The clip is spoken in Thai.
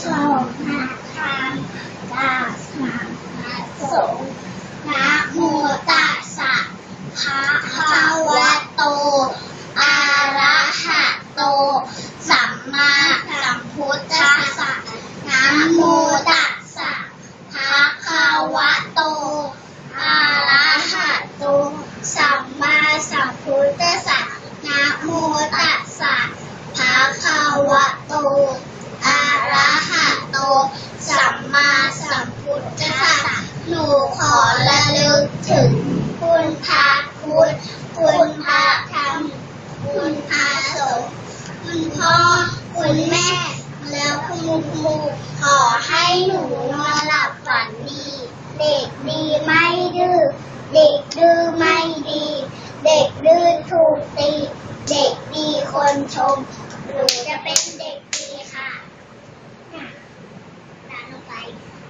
ชมนาคามตาสังฆสนะโมตัสสะภะคะวะโต อะระหะโต สัมมาึง คุณพระคุณคุณพระธรรมคุณพระสงฆ์คุณพ่อคุณแม่ แล้วคุณครูขอให้หนูนอนหลับฝันดี เด็กดีไม่ดื้อเด็กดื้อไม่ดี เด็กดื้อถูกตี เด็กดีคนชม หนูจะเป็นเด็กดี